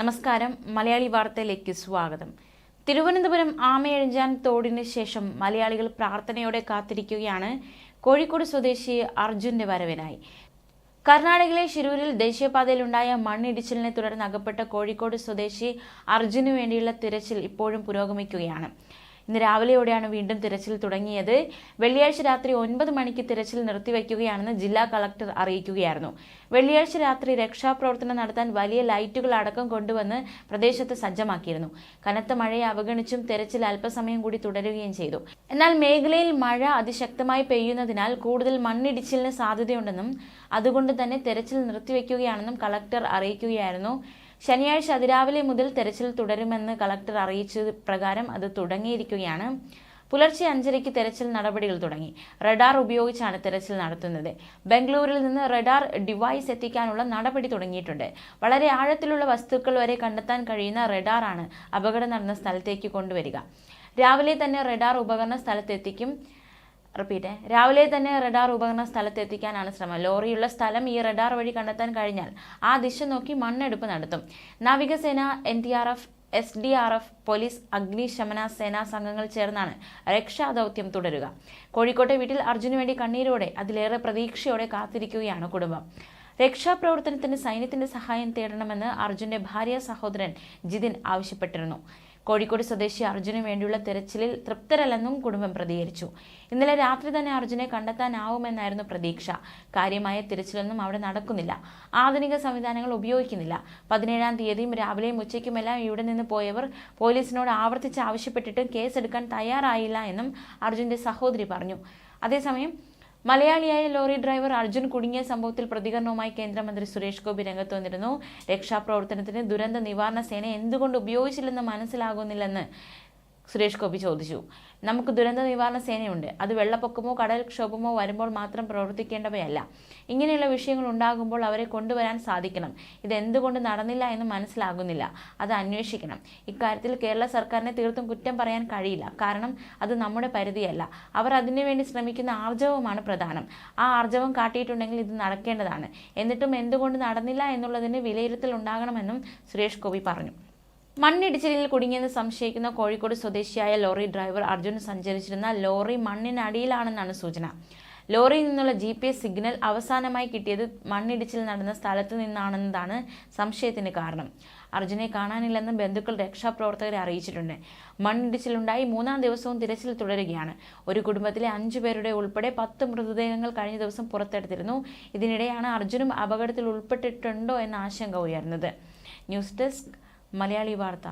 നമസ്കാരം. മലയാളി വാർത്തയിലേക്ക് സ്വാഗതം. തിരുവനന്തപുരം ആമയഴിഞ്ചാൻ തോടിന് ശേഷം മലയാളികൾ പ്രാർത്ഥനയോടെ കാത്തിരിക്കുകയാണ് കോഴിക്കോട് സ്വദേശി അർജുന്റെ വരവിനായി. കർണാടകയിലെ ശിരൂരിൽ ദേശീയപാതയിലുണ്ടായ മണ്ണിടിച്ചിലിനെ തുടർന്ന് അകപ്പെട്ട കോഴിക്കോട് സ്വദേശി അർജുനു വേണ്ടിയുള്ള തിരച്ചിൽ ഇപ്പോഴും പുരോഗമിക്കുകയാണ്. ഇന്ന് രാവിലെയോടെയാണ് വീണ്ടും തിരച്ചിൽ തുടങ്ങിയത്. വെള്ളിയാഴ്ച രാത്രി ഒൻപത് മണിക്ക് തിരച്ചിൽ നിർത്തിവെക്കുകയാണെന്ന് ജില്ലാ കളക്ടർ അറിയിക്കുകയായിരുന്നു. വെള്ളിയാഴ്ച രാത്രി രക്ഷാപ്രവർത്തനം നടത്താൻ വലിയ ലൈറ്റുകൾ അടക്കം കൊണ്ടുവന്ന് പ്രദേശത്ത് സജ്ജമാക്കിയിരുന്നു. കനത്ത മഴയെ അവഗണിച്ചും തിരച്ചിൽ അല്പസമയം കൂടി തുടരുകയും ചെയ്തു. എന്നാൽ മേഖലയിൽ മഴ അതിശക്തമായി പെയ്യുന്നതിനാൽ കൂടുതൽ മണ്ണിടിച്ചിലിന് സാധ്യതയുണ്ടെന്നും അതുകൊണ്ട് തന്നെ തെരച്ചിൽ നിർത്തിവെക്കുകയാണെന്നും കളക്ടർ അറിയിക്കുകയായിരുന്നു. ശനിയാഴ്ച അതിരാവിലെ മുതൽ തെരച്ചിൽ തുടരുമെന്ന് കളക്ടർ അറിയിച്ച പ്രകാരം അത് തുടങ്ങിയിരിക്കുകയാണ്. പുലർച്ചെ അഞ്ചരയ്ക്ക് തെരച്ചിൽ നടപടികൾ തുടങ്ങി. റഡാർ ഉപയോഗിച്ചാണ് തെരച്ചിൽ നടത്തുന്നത്. ബംഗളൂരിൽ നിന്ന് റഡാർ ഡിവൈസ് എത്തിക്കാനുള്ള നടപടി തുടങ്ങിയിട്ടുണ്ട്. വളരെ ആഴത്തിലുള്ള വസ്തുക്കൾ വരെ കണ്ടെത്താൻ കഴിയുന്ന റഡാറാണ് അപകടം നടന്ന സ്ഥലത്തേക്ക് കൊണ്ടുവരിക. രാവിലെ തന്നെ റഡാർ ഉപകരണ സ്ഥലത്തെത്തിക്കും. റിപ്പീറ്റ് രാവിലെ തന്നെ റഡാർ ഉപകരണ സ്ഥലത്തെത്തിക്കാനാണ് ശ്രമം. ലോറിയുള്ള സ്ഥലം ഈ റഡാർ വഴി കണ്ടെത്താൻ കഴിഞ്ഞാൽ ആ ദിശ നോക്കി മണ്ണെടുപ്പ് നടത്തും. നാവികസേന N T R F S D R F police അഗ്നിശമന സേനാ സംഘങ്ങൾ ചേർന്നാണ് രക്ഷാദൗത്യം തുടരുക. കോഴിക്കോട്ടെ വീട്ടിൽ അർജുനു വേണ്ടി കണ്ണീരോടെ അതിലേറെ പ്രതീക്ഷയോടെ കാത്തിരിക്കുകയാണ് കുടുംബം. രക്ഷാപ്രവർത്തനത്തിന് സൈന്യത്തിന്റെ സഹായം തേടണമെന്ന് അർജുന്റെ ഭാര്യ സഹോദരൻ ജിതിൻ ആവശ്യപ്പെട്ടിരുന്നു. കോഴിക്കോട് സ്വദേശി അർജുന് വേണ്ടിയുള്ള തെരച്ചിലിൽ തൃപ്തരല്ലെന്നും കുടുംബം പ്രതികരിച്ചു. ഇന്നലെ രാത്രി തന്നെ അർജുനെ കണ്ടെത്താനാവുമെന്നായിരുന്നു പ്രതീക്ഷ. കാര്യമായ തിരച്ചിലൊന്നും അവിടെ നടക്കുന്നില്ല. ആധുനിക സംവിധാനങ്ങൾ ഉപയോഗിക്കുന്നില്ല. പതിനേഴാം തീയതിയും രാവിലെയും ഉച്ചയ്ക്കുമെല്ലാം ഇവിടെ നിന്ന് പോയവർ പോലീസിനോട് ആവർത്തിച്ച് ആവശ്യപ്പെട്ടിട്ടും കേസെടുക്കാൻ തയ്യാറായില്ല എന്നും അർജുന്റെ സഹോദരി പറഞ്ഞു. അതേസമയം മലയാളിയായ ലോറി ഡ്രൈവർ അർജുൻ കുടുങ്ങിയ സംഭവത്തിൽ പ്രതികരണവുമായി കേന്ദ്രമന്ത്രി സുരേഷ് ഗോപി രംഗത്ത് വന്നിരുന്നു രക്ഷാപ്രവർത്തനത്തിന് ദുരന്ത നിവാരണ സേന എന്തുകൊണ്ട് ഉപയോഗിച്ചില്ലെന്ന് മനസ്സിലാകുന്നില്ലെന്ന് സുരേഷ് ഗോപി ചോദിച്ചു. നമുക്ക് ദുരന്ത നിവാരണ സേനയുണ്ട്. അത് വെള്ളപ്പൊക്കമോ കടൽക്ഷോഭമോ വരുമ്പോൾ മാത്രം പ്രവർത്തിക്കേണ്ടവയല്ല. ഇങ്ങനെയുള്ള വിഷയങ്ങൾ ഉണ്ടാകുമ്പോൾ അവരെ കൊണ്ടുവരാൻ സാധിക്കണം. ഇതെന്തുകൊണ്ട് നടന്നില്ല എന്ന് മനസ്സിലാകുന്നില്ല. അത് അന്വേഷിക്കണം. ഇക്കാര്യത്തിൽ കേരള സർക്കാരിനെ തീർത്തും കുറ്റം പറയാൻ കഴിയില്ല. കാരണം അത് നമ്മുടെ പരിധിയല്ല. അവർ അതിനുവേണ്ടി ശ്രമിക്കുന്ന ആർജവമാണ് പ്രധാനം. ആ ആർജവം കാട്ടിയിട്ടുണ്ടെങ്കിൽ ഇത് നടക്കേണ്ടതാണ്. എന്നിട്ടും എന്തുകൊണ്ട് നടന്നില്ല എന്നുള്ളതിന് വിലയിരുത്തൽ ഉണ്ടാകണമെന്നും സുരേഷ് ഗോപി പറഞ്ഞു. മണ്ണിടിച്ചിലിൽ കുടുങ്ങിയെന്ന് സംശയിക്കുന്ന കോഴിക്കോട് സ്വദേശിയായ ലോറി ഡ്രൈവർ അർജുൻ സഞ്ചരിച്ചിരുന്ന ലോറി മണ്ണിനടിയിലാണെന്നാണ് സൂചന. ലോറിയിൽ നിന്നുള്ള ജി പി എസ് സിഗ്നൽ അവസാനമായി കിട്ടിയത് മണ്ണിടിച്ചിൽ നടന്ന സ്ഥലത്തു നിന്നാണെന്നതാണ് സംശയത്തിന് കാരണം. അർജുനെ കാണാനില്ലെന്ന് ബന്ധുക്കൾ രക്ഷാപ്രവർത്തകരെ അറിയിച്ചിട്ടുണ്ട്. മണ്ണിടിച്ചിലുണ്ടായി മൂന്നാം ദിവസവും തിരച്ചിൽ തുടരുകയാണ്. ഒരു കുടുംബത്തിലെ അഞ്ചു പേരുടെ ഉൾപ്പെടെ പത്ത് മൃതദേഹങ്ങൾ കഴിഞ്ഞ ദിവസം പുറത്തെടുത്തിരുന്നു. ഇതിനിടെയാണ് അർജുനും അപകടത്തിൽ ഉൾപ്പെട്ടിട്ടുണ്ടോ എന്ന ആശങ്ക ഉയർന്നത്. ന്യൂസ് ഡെസ്ക് മലയാളി വാർത്ത